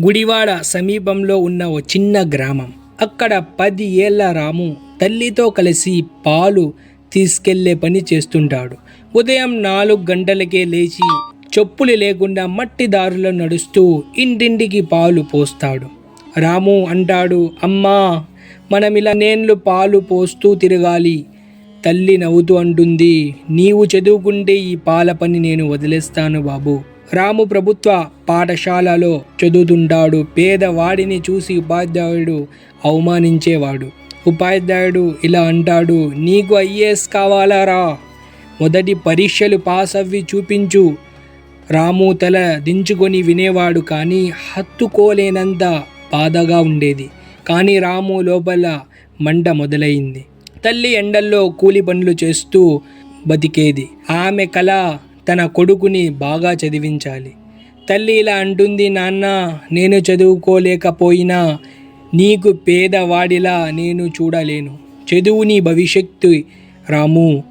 గుడివాడ సమీపంలో ఉన్న ఓ చిన్న గ్రామం. అక్కడ పది ఏళ్ళ రాము తల్లితో కలిసి పాలు తీసుకెళ్ళే పని చేస్తుంటాడు. ఉదయం నాలుగు గంటలకే లేచి చెప్పులు లేకుండా మట్టి దారులు నడుస్తూ ఇంటింటికి పాలు పోస్తాడు. రాము అంటాడు అమ్మా మనం ఇలా నేన్లు పాలు పోస్తూ తిరగాలి. తల్లి నవ్వుతూ అంటుంది నీవు చదువుకుంటే ఈ పాల పని నేను వదిలేస్తాను బాబు. రాము ప్రభుత్వ పాఠశాలలో చదువుతుంటాడు. పేదవాడిని చూసి ఉపాధ్యాయుడు అవమానించేవాడు. ఉపాధ్యాయుడు ఇలా అంటాడు నీకు ఐఏఎస్ కావాలారా మొదటి పరీక్షలు పాస్ అవ్వి చూపించు. రాము తల దించుకొని వినేవాడు కానీ హత్తుకోలేనంత బాధగా ఉండేది. కానీ రాము లోపల మంట మొదలైంది. తల్లి ఎండల్లో కూలి పనులు చేస్తూ బతికేది. ఆమె కళ తన కొడుకుని బాగా చదివించాలి. తల్లి ఇలా అంటుంది నాన్న నేను చదువుకోలేకపోయినా నీకు పేదవాడిలా నేను చూడలేను. చదువు నీ భవిష్యత్తు రాము.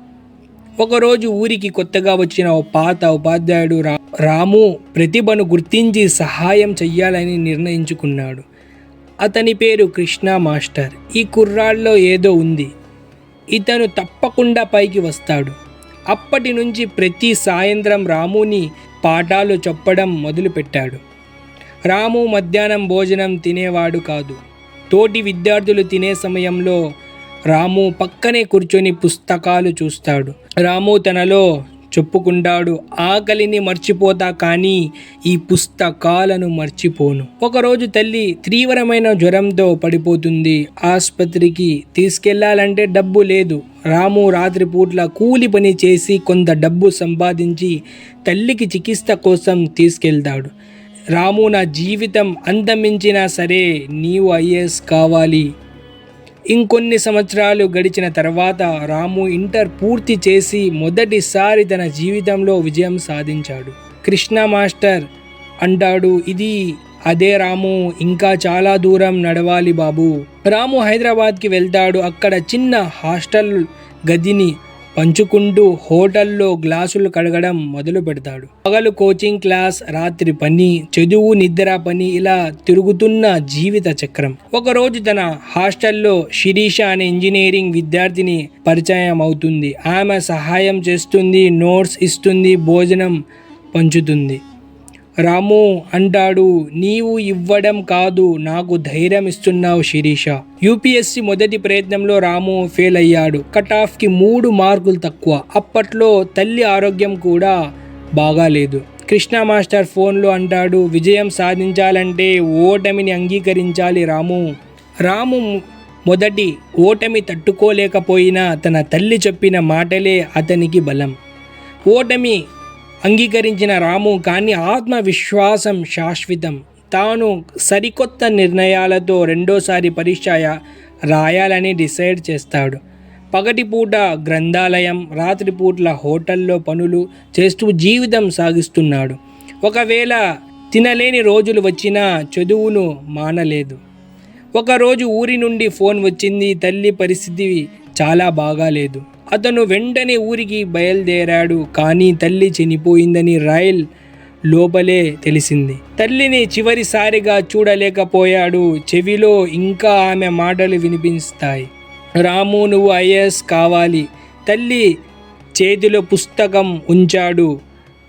ఒకరోజు ఊరికి కొత్తగా వచ్చిన ఓ పాత ఉపాధ్యాయుడు రా రాము ప్రతిభను గుర్తించి సహాయం చెయ్యాలని నిర్ణయించుకున్నాడు. అతని పేరు కృష్ణ మాస్టర్. ఈ కుర్రాళ్ళలో ఏదో ఉంది. ఇతను తప్పకుండా పైకి వస్తాడు. అప్పటి నుంచి ప్రతి సాయంత్రం రాముని పాఠాలు చెప్పడం మొదలుపెట్టాడు. రాము మధ్యాహ్నం భోజనం తినేవాడు కాదు. తోటి విద్యార్థులు తినే సమయంలో రాము పక్కనే కూర్చొని పుస్తకాలు చూస్తాడు. రాము తనలో చెప్పుకుంటాడు. ఆకలిని మర్చిపోతా కానీ ఈ పుస్తకాలను మర్చిపోను. ఒకరోజు తల్లి తీవ్రమైన జ్వరంతో పడిపోతుంది. ఆసుపత్రికి తీసుకెళ్ళాలంటే డబ్బు లేదు. రాము రాత్రిపూట్ల కూలి పని చేసి కొంత డబ్బు సంపాదించి తల్లికి చికిత్స కోసం తీసుకెళ్తాడు. రాము నా జీవితం అంతమించినా సరే నీవు ఐఏఎస్ కావాలి. ఇంకొన్ని సంవత్సరాలు గడిచిన తర్వాత రాము ఇంటర్ పూర్తి చేసి మొదటిసారి తన జీవితంలో విజయం సాధించాడు. కృష్ణ మాస్టర్ అంటాడు ఇది అదే రాము ఇంకా చాలా దూరం నడవాలి బాబు. రాము హైదరాబాద్కి వెళ్తాడు అక్కడ చిన్న హాస్టల్ గదిని పంచుకుంటూ హోటల్లో గ్లాసులు కడగడం మొదలు పెడతాడు. పగలు కోచింగ్ క్లాస్ రాత్రి పని చదువు నిద్ర పని ఇలా తిరుగుతున్న జీవిత చక్రం. ఒకరోజు తన హాస్టల్లో శిరీష అనే ఇంజనీరింగ్ విద్యార్థిని పరిచయం అవుతుంది. ఆమె సహాయం చేస్తుంది నోట్స్ ఇస్తుంది భోజనం పంచుతుంది. రాము అంటాడు నీవు ఇవ్వడం కాదు నాకు ధైర్యం ఇస్తున్నావు శిరీష. యూపీఎస్సి మొదటి ప్రయత్నంలో రాము ఫెయిల్ అయ్యాడు కట్ ఆఫ్కి మూడు మార్కులు తక్కువ. అప్పట్లో తల్లి ఆరోగ్యం కూడా బాగాలేదు. కృష్ణ మాస్టర్ ఫోన్లో అంటాడు విజయం సాధించాలంటే ఓటమిని అంగీకరించాలి రాము. రాము మొదటి ఓటమి తట్టుకోలేకపోయినా తన తల్లి చెప్పిన మాటలే అతనికి బలం. ఓటమి అంగీకరించిన రాము కానీ ఆత్మవిశ్వాసం శాశ్వతం. తాను సరికొత్త నిర్ణయాలతో రెండోసారి పరీక్ష రాయాలని డిసైడ్ చేస్తాడు. పగటిపూట గ్రంథాలయం రాత్రిపూట్ల హోటల్లో పనులు చేస్తూ జీవితం సాగిస్తున్నాడు. ఒకవేళ తినలేని రోజులు వచ్చినా చదువును మానలేదు. ఒకరోజు ఊరి నుండి ఫోన్ వచ్చింది తల్లి పరిస్థితి చాలా బాగాలేదు. అతను వెంటనే ఊరికి బయలుదేరాడు కానీ తల్లి చనిపోయిందని రాయల్ లోపలే తెలిసింది. తల్లిని చివరిసారిగా చూడలేకపోయాడు. చెవిలో ఇంకా ఆమె మాటలు వినిపిస్తాయి. రాము నువ్వు ఐఏఎస్ కావాలి. తల్లి చేతిలో పుస్తకం ఉంచాడు.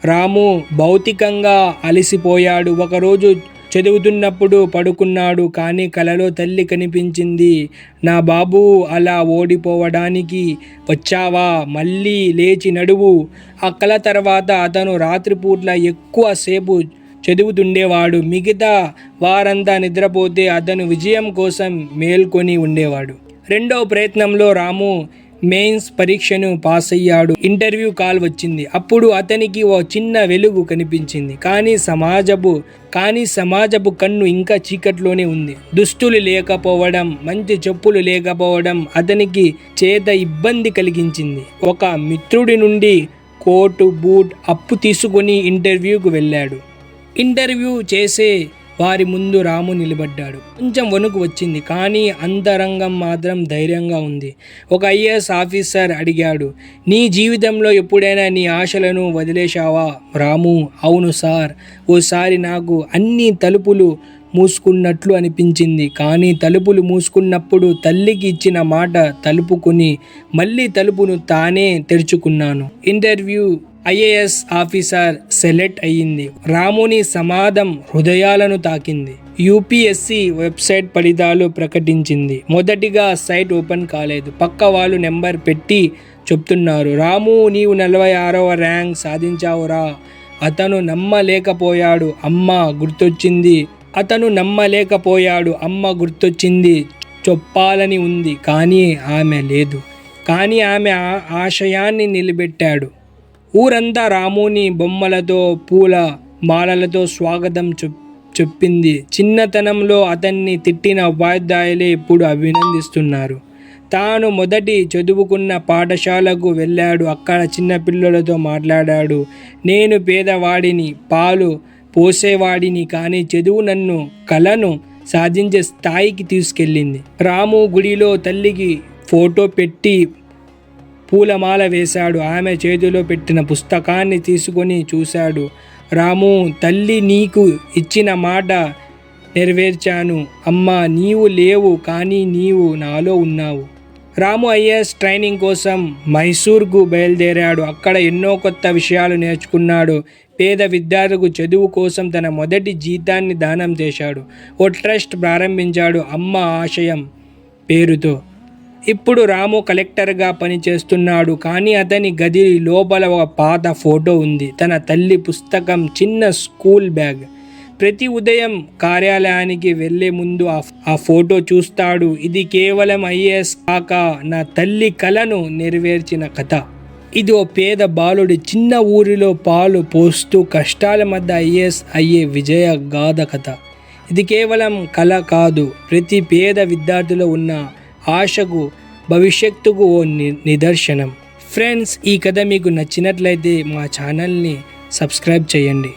రాము భౌతికంగా అలసిపోయాడు. ఒకరోజు చదువుతున్నప్పుడు పడుకున్నాడు కానీ కలలో తల్లి కనిపించింది. నా బాబు అలా ఓడిపోవడానికి వచ్చావా? మళ్ళీ లేచి నడువు. ఆ కళ తర్వాత అతను రాత్రిపూట్ల ఎక్కువసేపు చదువుతుండేవాడు మిగతా వారంతా నిద్రపోతే అతను విజయం కోసం మేల్కొని ఉండేవాడు. రెండో ప్రయత్నంలో రాము మెయిన్స్ పరీక్షను పాస్ అయ్యాడు. ఇంటర్వ్యూ కాల్ వచ్చింది. అప్పుడు అతనికి ఓ చిన్న వెలుగు కనిపించింది. కానీ సమాజపు కానీ సమాజపు కన్ను ఇంకా చీకట్లోనే ఉంది. దుస్తులు లేకపోవడం మంచి చెప్పులు లేకపోవడం అతనికి చేత ఇబ్బంది కలిగించింది. ఒక మిత్రుడి నుండి కోటు బూట్ అప్పు తీసుకొని ఇంటర్వ్యూకు వెళ్ళాడు. ఇంటర్వ్యూ చేసే వారి ముందు రాము నిలబడ్డాడు. కొంచెం వణుకు వచ్చింది కానీ అంతరంగం మాత్రం ధైర్యంగా ఉంది. ఒక ఐఏఎస్ ఆఫీసర్ అడిగాడు నీ జీవితంలో ఎప్పుడైనా నీ ఆశలను వదిలేశావా? రాము అవును సార్. ఓసారి నాకు అన్ని తలుపులు మూసుకున్నట్లు అనిపించింది కానీ తలుపులు మూసుకున్నప్పుడు తల్లికి ఇచ్చిన మాట తలుపుకుని మళ్ళీ తలుపును తానే తెరుచుకున్నాను. ఇంటర్వ్యూ ఐఏఎస్ ఆఫీసర్ సెలెక్ట్ అయ్యింది. రాముని సమాధం హృదయాలను తాకింది. యూపీఎస్సి వెబ్సైట్ ఫలితాలు ప్రకటించింది. మొదటిగా సైట్ ఓపెన్ కాలేదు. పక్క వాళ్ళు నెంబర్ పెట్టి చెప్తున్నారు. రాము నీవు నలభై ఆరవ ర్యాంక్ సాధించావురా. అతను నమ్మలేకపోయాడు. అమ్మ గుర్తొచ్చింది. అతను నమ్మలేకపోయాడు. అమ్మ గుర్తొచ్చింది. చెప్పాలని ఉంది. కానీ ఆమె లేదు. కానీ ఆమె ఆ- ఆశయాన్ని నిలబెట్టాడు. ఊరంతా రాముని బొమ్మలతో పూల మాలలతో స్వాగతం చెప్పింది. చిన్నతనంలో అతన్ని తిట్టిన ఉపాధ్యాయులే ఇప్పుడు అభినందిస్తున్నారు. తాను మొదటి చదువుకున్న పాఠశాలకు వెళ్ళాడు. అక్కడ చిన్నపిల్లలతో మాట్లాడాడు. నేను పేదవాడిని పాలు పోసేవాడిని కానీ చదువు నన్ను కలను సాధించే స్థాయికి తీసుకెళ్ళింది. రాము గుడిలో తల్లికి ఫోటో పెట్టి పూలమాల వేశాడు. ఆమె చేతిలో పెట్టిన పుస్తకాన్ని తీసుకొని చూశాడు. రాము తల్లి నీకు ఇచ్చిన మాట నెరవేర్చాను. అమ్మా నీవు లేవు కానీ నీవు నాలో ఉన్నావు. రాము ఐఏఎస్ ట్రైనింగ్ కోసం మైసూర్కు బయలుదేరాడు. అక్కడ ఎన్నో కొత్త విషయాలు నేర్చుకున్నాడు. పేద విద్యార్థులకు చదువు కోసం తన మొదటి జీతాన్ని దానం చేశాడు. ఓ ట్రస్ట్ ప్రారంభించాడు. అమ్మ ఆశయం పేరుతో. ఇప్పుడు రాము కలెక్టర్గా పనిచేస్తున్నాడు కానీ అతని గది లోపల ఒక పాత ఫోటో ఉంది. తన తల్లి పుస్తకం చిన్న స్కూల్ బ్యాగ్. ప్రతి ఉదయం కార్యాలయానికి వెళ్ళే ముందు ఆ ఆ ఫోటో చూస్తాడు. ఇది కేవలం ఐఏఎస్ కాక నా తల్లి కలను నెరవేర్చిన కథ. ఇది ఓ పేద బాలుడి చిన్న ఊరిలో పాలు పోస్తూ కష్టాల మధ్య ఐఏఎస్ అయ్యే విజయ గాథ కథ. ఇది కేవలం కళ కాదు. ప్రతి పేద విద్యార్థిలో ఉన్న ఆశకు భవిష్యత్తుకు ఓ ని నిదర్శనం. ఫ్రెండ్స్ ఈ కథ మీకు నచ్చినట్లయితే మా ఛానల్ని సబ్స్క్రైబ్ చేయండి.